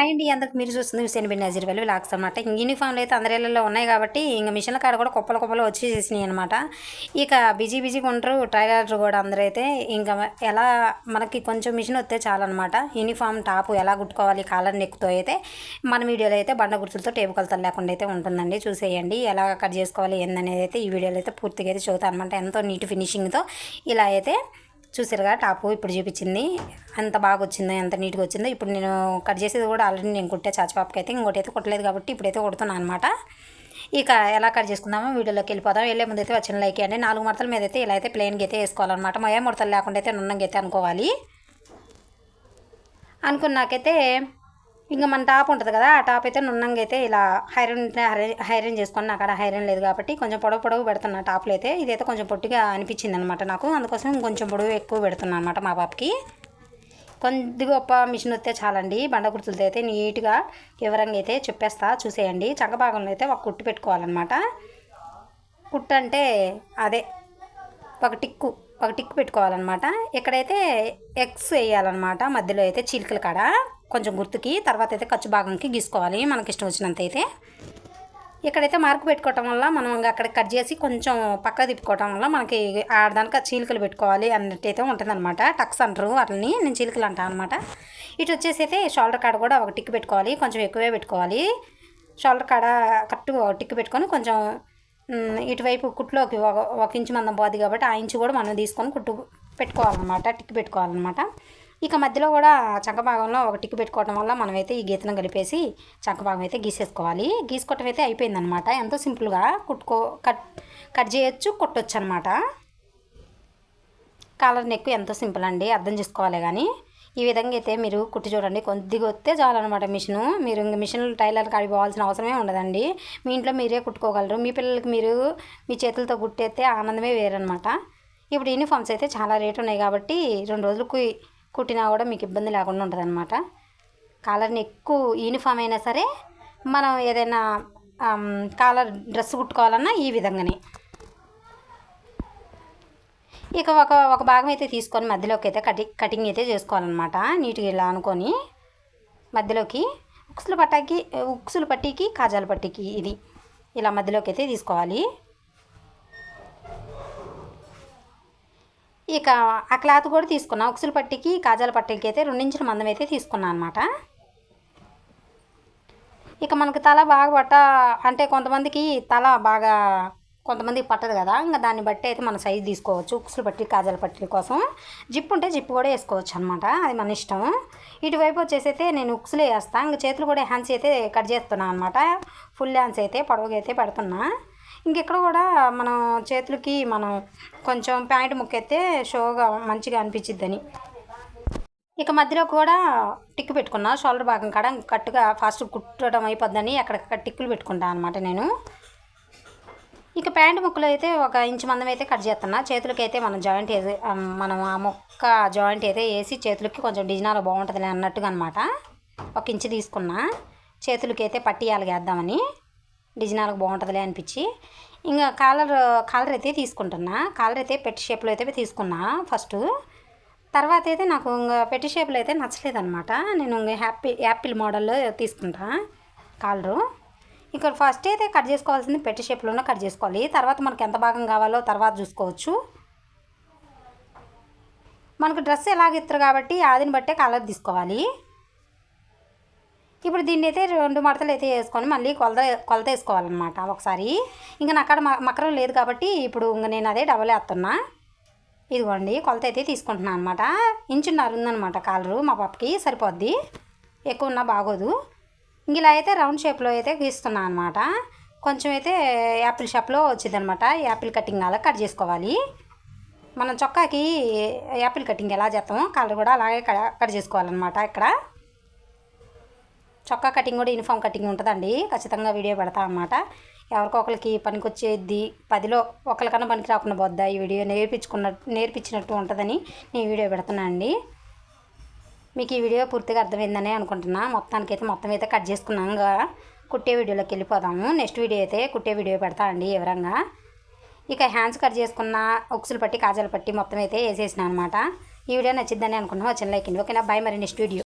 And అందుకు మీరు చూస్తుంది హుసేన్ బిన్ నజీర్ వెళ్ళి లాక్స్ అనమాట యూనిఫామ్లు అయితే అందరిలో ఉన్నాయి కాబట్టి ఇంకా మిషన్ల కాడ కూడా కుప్పలు కుప్పలు వచ్చేసేసినాయి అనమాట ఇక బిజీ బిజీగా ఉంటారు టైలర్ కూడా అందరైతే ఇంకా ఎలా మనకి కొంచెం మిషన్ వస్తే చాలన్నమాట. యూనిఫామ్ టాప్ ఎలా కుట్టుకోవాలి కాలర్ నెక్కుతో అయితే మన వీడియోలో అయితే బండ గుర్తులతో టేపు కొలతలు లేకుండా అయితే ఉంటుందండి. చూసేయండి ఎలా కట్ చేసుకోవాలి ఏందనేది అయితే ఈ వీడియోలో అయితే పూర్తిగా అయితే చూద్దాం అనమాట ఎంతో నీట్ ఫినిషింగ్తో ఇలా అయితే చూసారుగా టాపు ఇప్పుడు చూపించింది. అంత బాగా వచ్చిందో ఎంత నీట్గా వచ్చిందో. ఇప్పుడు నేను కట్ చేసేది కూడా ఆల్రెడీ నేను కుట్టే చాచిపాపకి అయితే ఇంకోటి అయితే కుట్టలేదు కాబట్టి ఇప్పుడైతే కుడుతున్నాను అనమాట ఇక ఎలా కట్ చేసుకుందామో వీడియోలోకి వెళ్ళిపోదాం. వెళ్ళే ముందు అయితే వచ్చిన లైక్ అండి నాలుగు ముడతల మీద అయితే ఇలా అయితే ప్లెయిన్గా అయితే వేసుకోవాలన్నమాట. మయా ముడతలు లేకుండా అయితే నున్నంగా అయితే అనుకోవాలి. అనుకున్నాకైతే ఇంకా మన టాప్ ఉంటుంది కదా ఆ టాప్ అయితే నున్నంగా అయితే ఇలా హైరన్ హైరన్ చేసుకొని నాకు అక్కడ హైరన్ లేదు కాబట్టి కొంచెం పొడవు పొడవు పెడుతున్నా టాప్లో అయితే. ఇదైతే కొంచెం పొట్టిగా అనిపించింది అనమాట నాకు. అందుకోసం కొంచెం పొడవు ఎక్కువ పెడుతున్నా అనమాట మా పాపకి. కొద్ది గొప్ప మిషన్ వస్తే చాలండి. బండ కుర్తులతో అయితే నీట్గా వివరంగా అయితే చెప్పేస్తా చూసేయండి. చక్క భాగంలో అయితే ఒక కుట్టు పెట్టుకోవాలన్నమాట. కుట్టు అంటే అదే ఒక టిక్కు ఒక టిక్కు పెట్టుకోవాలన్నమాట. ఇక్కడైతే ఎగ్స్ వేయాలన్నమాట మధ్యలో అయితే చిలుకలు కాడ. కొంచెం గుర్తుకి తర్వాత అయితే ఖర్చు భాగంకి గీసుకోవాలి మనకి ఇష్టం వచ్చినంత అయితే ఇక్కడైతే మార్కు పెట్టుకోవటం వల్ల మనం అక్కడ కట్ చేసి కొంచెం పక్క తిప్పుకోవటం వల్ల మనకి ఆడదానికి చీలికలు పెట్టుకోవాలి అన్నట్టయితే ఉంటుందన్నమాట. టక్స్ అంటారు వాటిని నేను చీలికలు అంటాను అనమాట ఇటు వచ్చేసి అయితే షోల్డర్ కాడ కూడా ఒక టిక్ పెట్టుకోవాలి కొంచెం ఎక్కువే పెట్టుకోవాలి. షోల్డర్ కాడ కరెక్ట్ ఒక టిక్ పెట్టుకొని కొంచెం ఇటువైపు కుట్లోకి ఒక ఒక ఇంచు మందం పోదు కాబట్టి ఆ ఇంచు కూడా మనం తీసుకొని కుట్టు పెట్టుకోవాలన్నమాట టిక్ పెట్టుకోవాలన్నమాట. ఇక మధ్యలో కూడా చంక భాగంలో ఒక టిక్ పెట్టుకోవడం వల్ల మనమైతే ఈ గీతను కలిపేసి చంక భాగం అయితే గీసేసుకోవాలి. గీసుకోవటం అయితే అయిపోయిందనమాట ఎంతో సింపుల్గా కుట్టుకో కట్ కట్ చేయొచ్చు కుట్టొచ్చు అనమాట కాలర్ నెక్ ఎంతో సింపుల్ అండి అర్థం చేసుకోవాలి కానీ ఈ విధంగా అయితే మీరు కుట్టి చూడండి. కొద్దిగా వస్తే చాలన్నమాట మిషను. మీరు ఇంక మిషన్ టైలర్ కాడికి పోవాల్సిన అవసరమే ఉండదండి. మీ ఇంట్లో మీరే కుట్టుకోగలరు. మీ పిల్లలకి మీరు మీ చేతులతో కుట్టేస్తే ఆనందమే వేరనమాట ఇప్పుడు యూనిఫామ్స్ అయితే చాలా రేటు ఉన్నాయి కాబట్టి రెండు రోజులకు కుట్టినా కూడా మీకు ఇబ్బంది లేకుండా ఉంటుంది అనమాట కాలర్ని ఎక్కువ యూనిఫామ్ అయినా సరే మనం ఏదైనా కాలర్ డ్రెస్ కుట్టుకోవాలన్నా ఈ విధంగానే. ఇక ఒక ఒక భాగం అయితే తీసుకొని మధ్యలోకి అయితే కటి కటింగ్ అయితే చేసుకోవాలన్నమాట. నీట్గా ఇలా అనుకొని మధ్యలోకి ఉక్సులు పట్టాకి ఉక్సులు పట్టీకి కాజాల పట్టీకి ఇది. ఇలా మధ్యలోకి అయితే తీసుకోవాలి. ఇక ఆ క్లాత్ కూడా తీసుకున్నాను ఉక్సులు పట్టికి కాజాల పట్టికి అయితే రెండించిన మందం అయితే తీసుకున్నాను అనమాట ఇక మనకి తల బాగా పట్ట అంటే కొంతమందికి తల బాగా కొంతమందికి పట్టదు కదా. ఇంకా దాన్ని బట్టి అయితే మన సైజు తీసుకోవచ్చు. ఉక్సులు పట్టి కాజాల పట్టిల కోసం. జిప్ ఉంటే జిప్ కూడా వేసుకోవచ్చు అనమాట అది మన ఇష్టం. ఇటువైపు వచ్చేసి అయితే నేను ఉక్సులు వేస్తాను ఇంకా చేతులు కూడా హ్యాండ్స్ అయితే కట్ చేస్తున్నాను అనమాట ఫుల్ హ్యాండ్స్ అయితే పొడవుగా అయితే పెడుతున్నా. ఇంకెక్కడ కూడా మనం చేతులకి మనం కొంచెం ప్యాంట్ ముక్కెత్తే షోగా మంచిగా అనిపించిద్దని. ఇక మధ్యలో కూడా టిక్కు పెట్టుకున్నా షోల్డర్ భాగం కాడ కట్టుగా ఫాస్ట్ కుట్టడం అయిపోద్దని అక్కడ టిక్కులు పెట్టుకుంటాను అనమాట నేను. ఇక ప్యాంటు ముక్కలు అయితే ఒక ఇంచు మందం అయితే కట్ చేస్తున్నా చేతులకి అయితే మనం జాయింట్ వేసి మనం ఆ ముక్క జాయింట్ అయితే వేసి చేతులకి కొంచెం డిజైనాలు బాగుంటుంది అన్నట్టుగా అనమాట ఒక ఇంచు తీసుకున్నా చేతులకి అయితే పట్టియాలు వేద్దామని డిజైనాలకు బాగుంటుందిలే అనిపించి. ఇంకా కాలర్ కాలర్ అయితే తీసుకుంటున్నా. కాలర్ అయితే పెట్టి షేప్లో అయితే తీసుకున్నా ఫస్ట్. తర్వాత అయితే నాకు ఇంకా పెట్టి షేప్లో అయితే నచ్చలేదు అనమాట నేను హ్యాపీ యాపిల్ మోడల్లో తీసుకుంటా కాలరు. ఇక్కడ ఫస్ట్ అయితే కట్ చేసుకోవాల్సింది పెట్టి షేప్లోనే కట్ చేసుకోవాలి. తర్వాత మనకి ఎంత భాగం కావాలో తర్వాత చూసుకోవచ్చు. మనకు డ్రెస్ ఎలాగ ఇస్తారు కాబట్టి ఆదిని బట్టే కలర్ తీసుకోవాలి. ఇప్పుడు దీన్ని అయితే రెండు మడతలు అయితే వేసుకొని మళ్ళీ కొలత కొలత వేసుకోవాలన్నమాట ఒకసారి. ఇంకా నా అక్కడ మకరం లేదు కాబట్టి ఇప్పుడు ఇంకా నేను అదే డబల్ వేస్తున్నా. ఇదిగోండి కొలత అయితే తీసుకుంటున్నాను అనమాట ఇంచున్నర ఉందనమాట కాలరు మా పాపకి సరిపోద్ది. ఎక్కువ ఉన్నా బాగోదు. ఇలా అయితే రౌండ్ షేప్లో అయితే గీస్తున్నాను అనమాట కొంచెం అయితే యాపిల్ షాప్లో వచ్చిందనమాట యాపిల్ కటింగ్ అలా కట్ చేసుకోవాలి. మనం చొక్కాకి యాపిల్ కటింగ్ ఎలా చేస్తామో కలర్ కూడా అలాగే కట్ చేసుకోవాలన్నమాట ఇక్కడ. చొక్కా కటింగ్ కూడా యూనిఫామ్ కటింగ్ ఉంటుందండి. ఖచ్చితంగా వీడియో పెడతా అనమాట ఎవరికొకరికి పనికొచ్చేది పదిలో ఒకరికన్నా పనికి రాకుండా పోద్దా? ఈ వీడియో నేర్పించుకున్న నేర్పించినట్టు ఉంటుందని నేను వీడియో పెడుతున్నాను అండి. మీకు ఈ వీడియో పూర్తిగా అర్థమైందని అనుకుంటున్నా. మొత్తానికి అయితే మొత్తం అయితే కట్ చేసుకున్నాక కుట్టే వీడియోలోకి వెళ్ళిపోదాము. నెక్స్ట్ వీడియో అయితే కుట్టే వీడియో పెడతా అండి వివరంగా. ఇక హ్యాండ్స్ కట్ చేసుకున్న ఉక్సులు పట్టి కాజాలు పట్టి మొత్తం అయితే వేసేసిన అనమాట ఈ వీడియో నచ్చిద్దని అనుకుంటున్నాం వచ్చిన లైక్ ఓకేనా? బాయ్ మరి నెక్స్ట్ వీడియో.